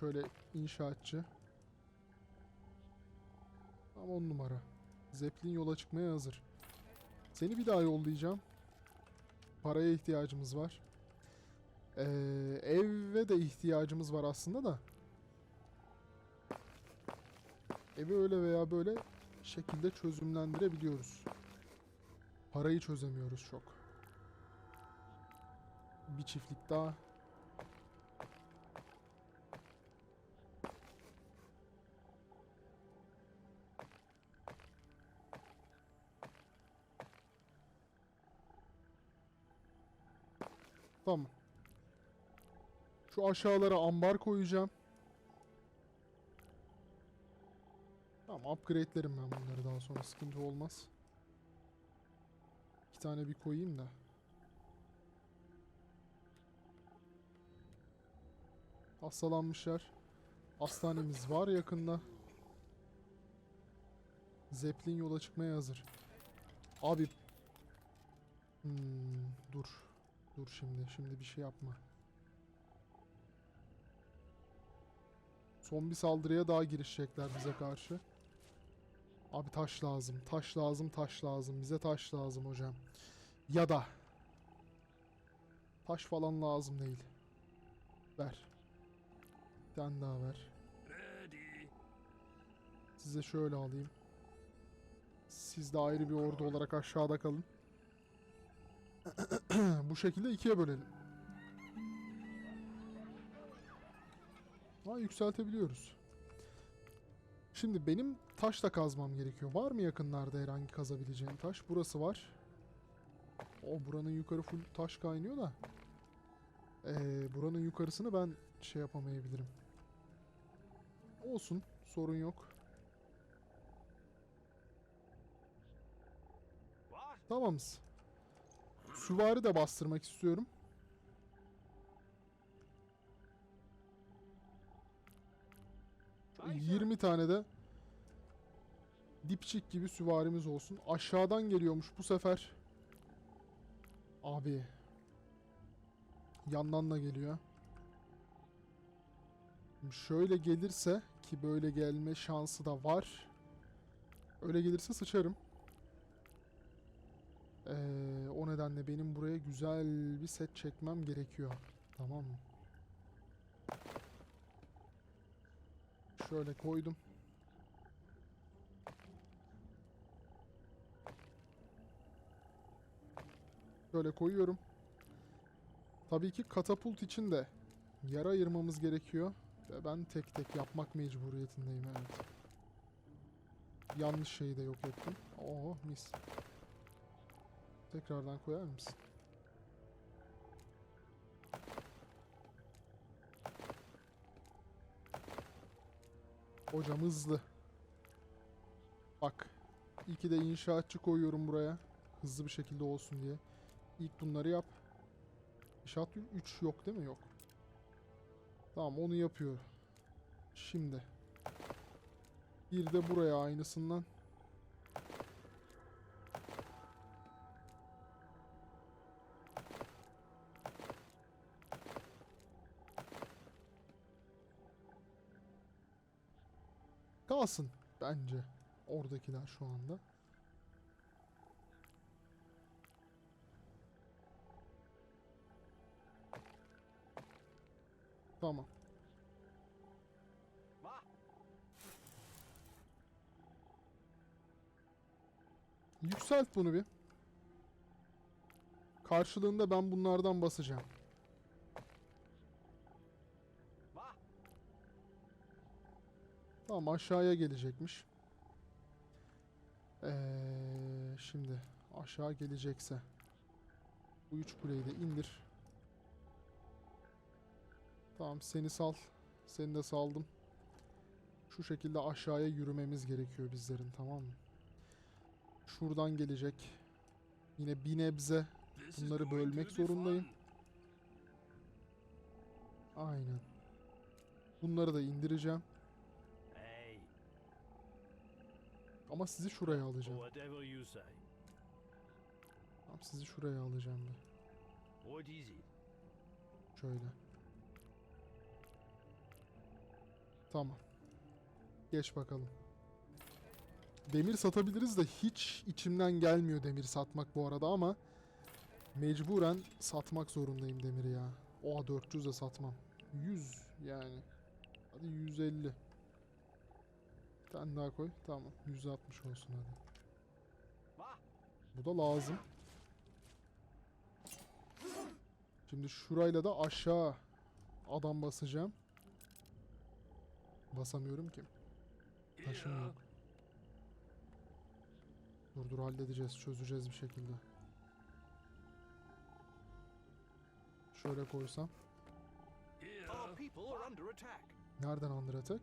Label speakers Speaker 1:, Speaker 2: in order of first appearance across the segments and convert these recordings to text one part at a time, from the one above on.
Speaker 1: şöyle inşaatçı. Tamam on numara. Zeppelin yola çıkmaya hazır. Seni bir daha yollayacağım. Paraya ihtiyacımız var. Ee, eve de ihtiyacımız var aslında da. Evi öyle veya böyle şekilde çözümlendirebiliyoruz. Parayı çözemiyoruz çok. Bir çiftlik daha. Tamam. Şu aşağılara ambar koyacağım. Tamam upgrade'lerim ben bunları daha sonra sıkıntı olmaz. İki tane bir koyayım da. Hastalanmışlar. Hastanemiz var yakında. Zeppelin yola çıkmaya hazır. Abi. Hmm, dur. Dur şimdi. Şimdi bir şey yapma. Son bir saldırıya daha girişecekler bize karşı. Abi taş lazım. Taş lazım, taş lazım. Bize taş lazım hocam. Ya da taş falan lazım değil. Ver. Bir tane daha ver. Size şöyle alayım. Siz de ayrı bir ordu olarak aşağıda kalın. Bu şekilde ikiye bölelim. Ha yükseltebiliyoruz. Şimdi benim taş da kazmam gerekiyor. Var mı yakınlarda herhangi kazabileceğim taş? Burası var. O buranın yukarı full taş kaynıyor da. Ee, buranın yukarısını ben şey yapamayabilirim. Olsun. Sorun yok. Tamamız. Süvari de bastırmak istiyorum.
Speaker 2: Sir.
Speaker 1: 20 tane de dipçik gibi süvarimiz olsun. Aşağıdan geliyormuş bu sefer. Abi. Yandan da geliyor. Şöyle gelirse ki böyle gelme şansı da var. Öyle gelirse sıçarım. Ee, o nedenle benim buraya güzel bir set çekmem gerekiyor. Tamam mı? Şöyle koydum. Şöyle koyuyorum. Tabii ki katapult için de yer ayırmamız gerekiyor. Ve ben tek tek yapmak mecburiyetindeyim evet. Yanlış şeyi de yok ettim. Oo mis. Tekrardan koyar mısın? Hocam hızlı. Bak. İki de inşaatçı koyuyorum buraya. Hızlı bir şekilde olsun diye. İlk bunları yap. İnşaat 3 yok değil mi? Yok. Tamam onu yapıyor. Şimdi. Bir de buraya aynısından. Kalsın bence oradakiler şu anda. Tamam.
Speaker 2: Ma.
Speaker 1: Yükselt bunu bir. Karşılığında ben bunlardan basacağım. Tamam aşağıya gelecekmiş. Ee, şimdi aşağı gelecekse bu üç kuleyi de indir. Tamam seni sal. Seni de saldım. Şu şekilde aşağıya yürümemiz gerekiyor bizlerin tamam mı? Şuradan gelecek. Yine bir nebze Bunları bölmek zorundayım. aynen. Bunları da indireceğim. Ama sizi şuraya alacağım.
Speaker 2: whatever you say.
Speaker 1: Tamam sizi şuraya alacağım da.
Speaker 2: What is it?
Speaker 1: Şöyle. Tamam. Geç bakalım. Demir satabiliriz de hiç içimden gelmiyor demir satmak bu arada ama mecburen satmak zorundayım demiri ya. Oha 400 de satmam. 100 yani. Hadi 150. Bir tane daha koy. Tamam. 160 olsun hadi. Bu da lazım. Şimdi şurayla da aşağı adam basacağım. Basamıyorum ki. Taşım yok. Dur dur halledeceğiz, çözeceğiz bir şekilde. Şöyle koysam. Nereden under attack?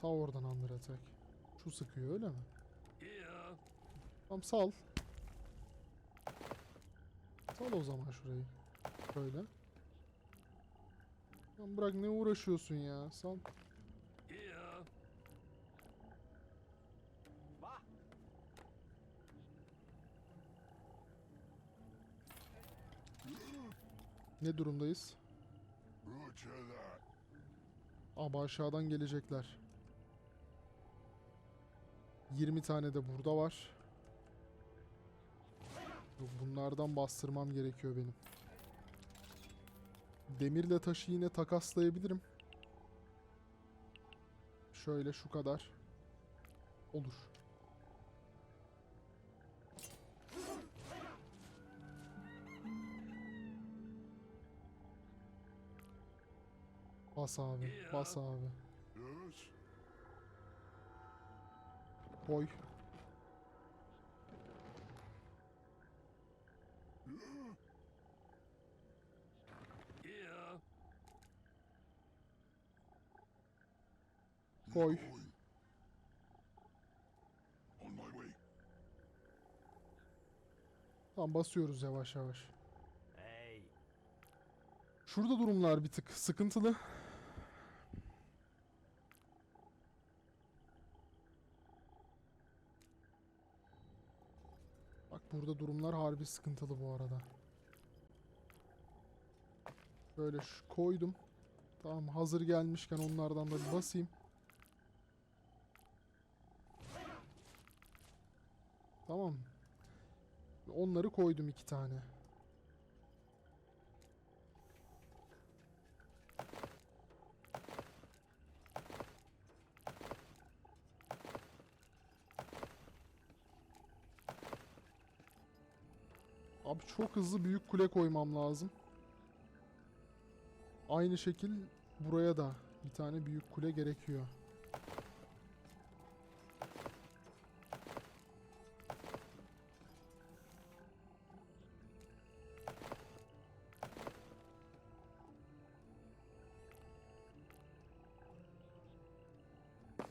Speaker 1: Ta oradan under attack. Şu sıkıyor öyle mi? Tamam sal. Sal o zaman şurayı. Böyle. Lan bırak ne uğraşıyorsun ya? Sal. Ne durumdayız? Ama aşağıdan gelecekler. 20 tane de burada var. Bunlardan bastırmam gerekiyor benim. Demirle taşı yine takaslayabilirim. Şöyle şu kadar. Olur. Bas abi, bas abi. Koy. Koy.
Speaker 3: On my way.
Speaker 1: Tamam basıyoruz yavaş yavaş.
Speaker 2: Hey.
Speaker 1: Şurada durumlar bir tık sıkıntılı. Burada durumlar harbi sıkıntılı bu arada. Böyle şu koydum. Tamam hazır gelmişken onlardan da bir basayım. Tamam. Onları koydum iki tane. Abi çok hızlı büyük kule koymam lazım. Aynı şekil buraya da bir tane büyük kule gerekiyor.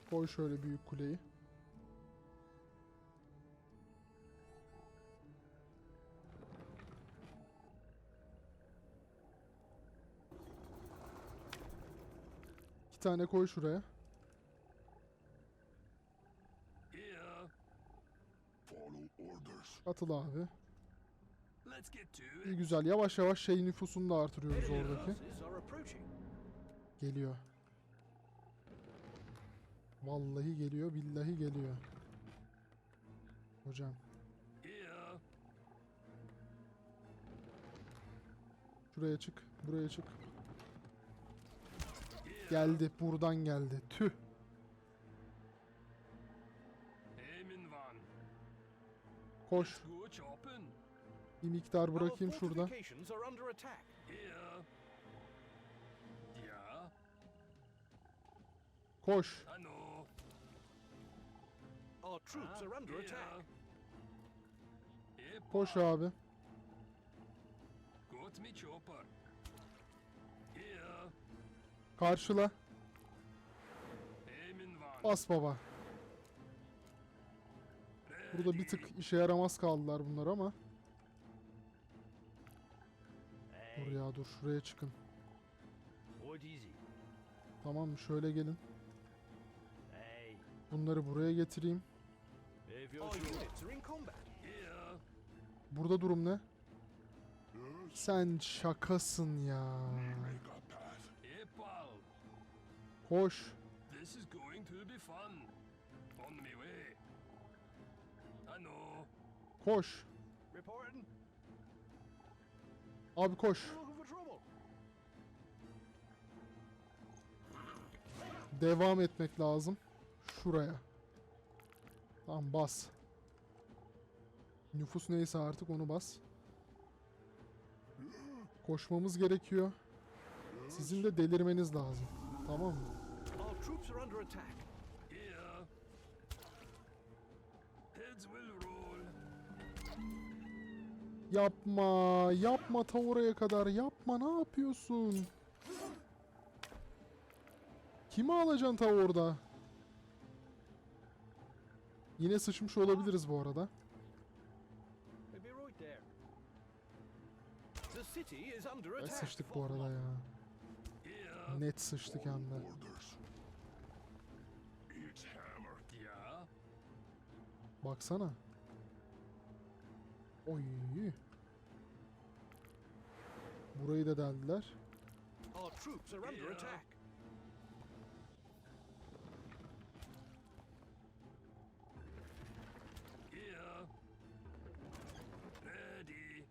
Speaker 1: Koy şöyle büyük kuleyi. Tane koy şuraya. Atıl abi. İyi güzel. Yavaş yavaş şey nüfusunu da artırıyoruz oradaki. Geliyor. Vallahi geliyor, billahi geliyor. Hocam. Şuraya çık, buraya çık. Geldi, buradan geldi. Tüh. Koş. Bir miktar bırakayım şurada. Koş. Koş abi.
Speaker 4: Got me chopper.
Speaker 1: Karşıla. Bas baba. Burada bir tık işe yaramaz kaldılar bunlar ama. Dur ya dur şuraya çıkın. Tamam şöyle gelin. Bunları buraya getireyim. Burada durum ne? Sen şakasın ya. Koş.
Speaker 4: This is going to be fun. On my way. Know.
Speaker 1: Koş.
Speaker 2: Reporting.
Speaker 1: Abi koş. Devam etmek lazım. Şuraya. Tamam bas. Nüfus neyse artık onu bas. Koşmamız gerekiyor. Sizin de delirmeniz lazım. Tamam mı?
Speaker 2: Troops are under attack.
Speaker 4: Here. Heads will roll.
Speaker 1: Yapma, yapma ta oraya kadar. Yapma, ne yapıyorsun? Kimi alacaksın ta orada? Yine sıçmış olabiliriz bu arada.
Speaker 2: Maybe right there. The city is under attack.
Speaker 1: sıçtık bu arada ya. Net sıçtık hem de. Baksana. Oy. Burayı da deldiler.
Speaker 2: Our troops are under
Speaker 4: Yeah.
Speaker 2: attack.
Speaker 4: Here. Ready.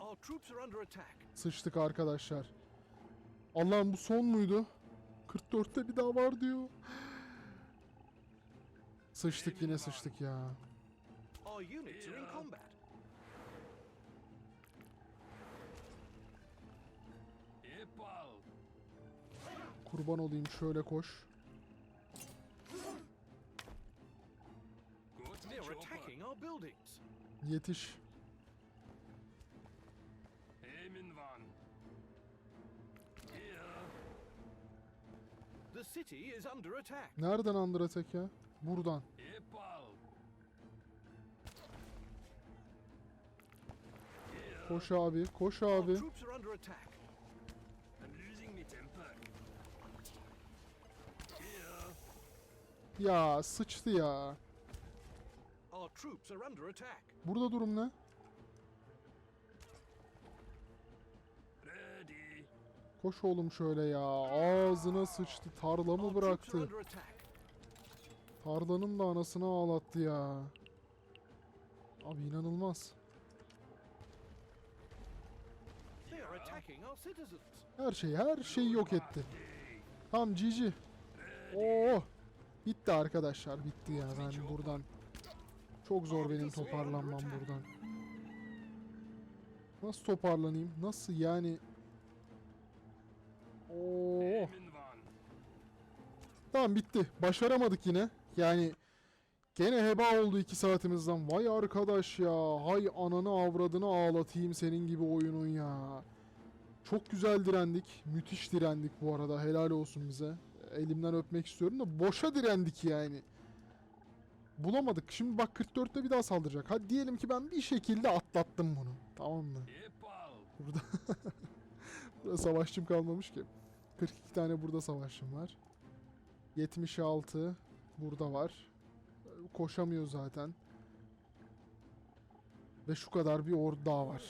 Speaker 2: Our troops are under attack.
Speaker 1: Sıçtık arkadaşlar. Allah'ım bu son muydu? 44'te bir daha var diyor. Sıçtık yine sıçtık ya. Kurban olayım şöyle koş. Yetiş.
Speaker 2: İs under attack.
Speaker 1: Nereden ya? Buradan. Koş abi, koş abi. Ya sıçtı ya. Burada durum ne? Koş oğlum şöyle ya. Ağzına sıçtı. Tarlamı bıraktı. Tarlanın da anasını ağlattı ya. Abi inanılmaz. Her şeyi, her şeyi yok etti. Tam cici. Oo. Bitti arkadaşlar, bitti ya. Ben buradan çok zor benim toparlanmam buradan. Nasıl toparlanayım? Nasıl yani? Oo. Tamam bitti. Başaramadık yine. Yani gene heba oldu iki saatimizden. Vay arkadaş ya. Hay ananı avradını ağlatayım senin gibi oyunun ya. Çok güzel direndik. Müthiş direndik bu arada. Helal olsun bize. Elimden öpmek istiyorum da boşa direndik yani. Bulamadık. Şimdi bak 44'te bir daha saldıracak. Hadi diyelim ki ben bir şekilde atlattım bunu. Tamam mı? Burada burada savaşçım kalmamış ki. 42 tane burada savaşçım var. 76 burada var. Koşamıyor zaten. Ve şu kadar bir ordu daha var.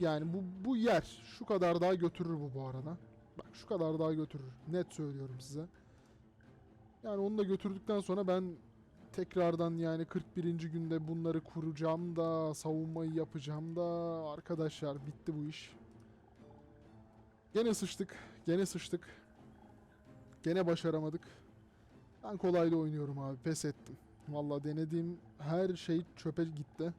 Speaker 1: Yani bu bu yer şu kadar daha götürür bu bu arada. Bak şu kadar daha götürür. Net söylüyorum size. Yani onu da götürdükten sonra ben tekrardan yani 41. günde bunları kuracağım da savunmayı yapacağım da arkadaşlar bitti bu iş. Gene sıçtık. Gene sıçtık. Gene başaramadık. Ben kolayda oynuyorum abi. Pes ettim. Valla denediğim her şey çöpe gitti.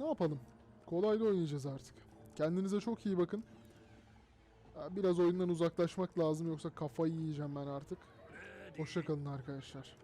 Speaker 1: Ne yapalım? Kolayda oynayacağız artık. Kendinize çok iyi bakın. Biraz oyundan uzaklaşmak lazım yoksa kafayı yiyeceğim ben artık. Hoşçakalın arkadaşlar.